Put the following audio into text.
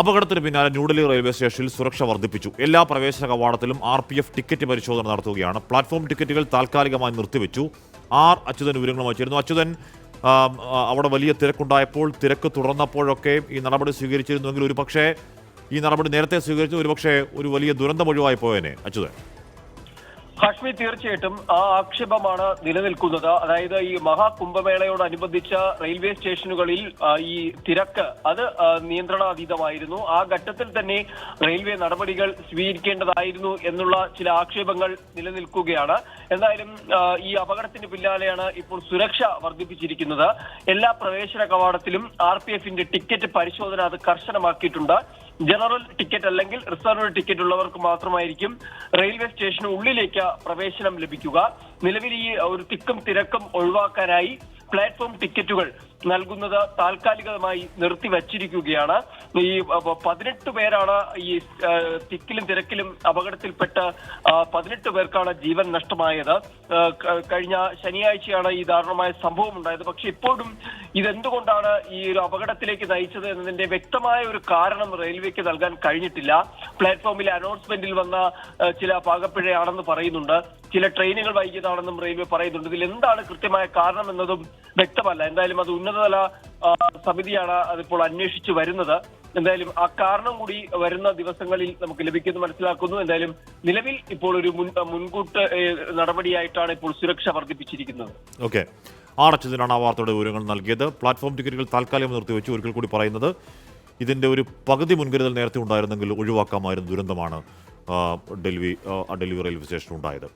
അപകടത്തിന് പിന്നാലെ ന്യൂഡൽഹി റെയിൽവേ സ്റ്റേഷനിൽ സുരക്ഷ വർദ്ധിപ്പിച്ചു. എല്ലാ പ്രവേശന കവാടത്തിലും ആർ പി എഫ് ടിക്കറ്റ് പരിശോധന നടത്തുകയാണ്. പ്ലാറ്റ്ഫോം ടിക്കറ്റുകൾ താൽക്കാലികമായി നിർത്തിവെച്ചു. ആർ അച്യുതൻ വിവരങ്ങളും വച്ചിരുന്നു അച്യുതൻ അവിടെ വലിയ തിരക്കുണ്ടായപ്പോൾ തിരക്ക് തുടർന്നപ്പോഴൊക്കെ ഈ നടപടി സ്വീകരിച്ചിരുന്നുവെങ്കിൽ ഒരു പക്ഷേ ഈ നടപടി നേരത്തെ സ്വീകരിച്ചു ഒരുപക്ഷേ ഒരു വലിയ ദുരന്തം ഒഴിവായി പോയേനെ. അച്യുതൻ. ഹാഷ്മി തീർച്ചയായിട്ടും ആ ആക്ഷേപമാണ് നിലനിൽക്കുന്നത്. അതായത് ഈ മഹാകുംഭമേളയോടനുബന്ധിച്ച റെയിൽവേ സ്റ്റേഷനുകളിൽ ഈ തിരക്ക് അത് നിയന്ത്രണാതീതമായിരുന്നു. ആ ഘട്ടത്തിൽ തന്നെ റെയിൽവേ നടപടികൾ സ്വീകരിക്കേണ്ടതായിരുന്നു എന്നുള്ള ചില ആക്ഷേപങ്ങൾ നിലനിൽക്കുകയാണ്. എന്തായാലും ഈ അപകടത്തിന് പിന്നാലെയാണ് ഇപ്പോൾ സുരക്ഷ വർദ്ധിപ്പിച്ചിരിക്കുന്നത്. എല്ലാ പ്രവേശന കവാടത്തിലും ആർ പി എഫിന്റെ ടിക്കറ്റ് പരിശോധന അത് കർശനമാക്കിയിട്ടുണ്ട്. ജനറൽ ടിക്കറ്റ് അല്ലെങ്കിൽ റിസർവ് ടിക്കറ്റ് ഉള്ളവർക്ക് മാത്രമായിരിക്കും റെയിൽവേ സ്റ്റേഷന് ഉള്ളിലേക്ക് പ്രവേശനം ലഭിക്കുക. നിലവിൽ ഈ ഒരു തിക്കും തിരക്കും ഒഴിവാക്കാനായി പ്ലാറ്റ്ഫോം ടിക്കറ്റുകൾ നൽകുന്നത് താൽക്കാലികമായി നിർത്തിവച്ചിരിക്കുകയാണ്. ഈ പതിനെട്ട് പേരാണ് ഈ തിക്കിലും തിരക്കിലും അപകടത്തിൽപ്പെട്ട് പതിനെട്ട് പേർക്കാണ് ജീവൻ നഷ്ടമായത്. കഴിഞ്ഞ ശനിയാഴ്ചയാണ് ഈ ദാരുണമായ സംഭവം ഉണ്ടായത് പക്ഷെ ഇപ്പോഴും ഇതെന്തുകൊണ്ടാണ് ഈ ഒരു അപകടത്തിലേക്ക് നയിച്ചത് എന്നതിന്റെ വ്യക്തമായ ഒരു കാരണം റെയിൽവേക്ക് നൽകാൻ കഴിഞ്ഞിട്ടില്ല. പ്ലാറ്റ്ഫോമിലെ അനൗൺസ്മെന്റിൽ വന്ന ചില പാകപ്പിഴയാണെന്ന് പറയുന്നുണ്ട്. ചില ട്രെയിനുകൾ വൈകിയതാണെന്നും റെയിൽവേ പറയുന്നുണ്ട്. ഇതിൽ എന്താണ് കൃത്യമായ കാരണം എന്നതും വ്യക്തമല്ല. എന്തായാലും അത് ഉന്നതതല സമിതിയാണ് അതിപ്പോൾ അന്വേഷിച്ചു വരുന്നത്. എന്തായാലും ആ കാരണം കൂടി വരുന്ന ദിവസങ്ങളിൽ നമുക്ക് ലഭിക്കുമെന്ന് മനസ്സിലാക്കുന്നു. എന്തായാലും നിലവിൽ ഇപ്പോൾ ഒരു മുൻ മുൻകൂട്ട് നടപടിയായിട്ടാണ് ഇപ്പോൾ സുരക്ഷ വർദ്ധിപ്പിച്ചിരിക്കുന്നത്. ഓക്കെ. ആണച്ചതിനാണ് ആ വാർത്തയുടെ വിവരങ്ങൾ നൽകിയത്. പ്ലാറ്റ്ഫോം ടിക്കറ്റുകൾ താൽക്കാലികം നിർത്തിവെച്ച്. ഒരിക്കൽ കൂടി പറയുന്നത് ഇതിന്റെ ഒരു പകുതി മുൻകരുതൽ നേരത്തെ ഉണ്ടായിരുന്നെങ്കിൽ ഒഴിവാക്കാമായിരുന്ന ദുരന്തമാണ് ഡൽഹി ഡൽഹി റെയിൽവേ സ്റ്റേഷൻ ഉണ്ടായത്.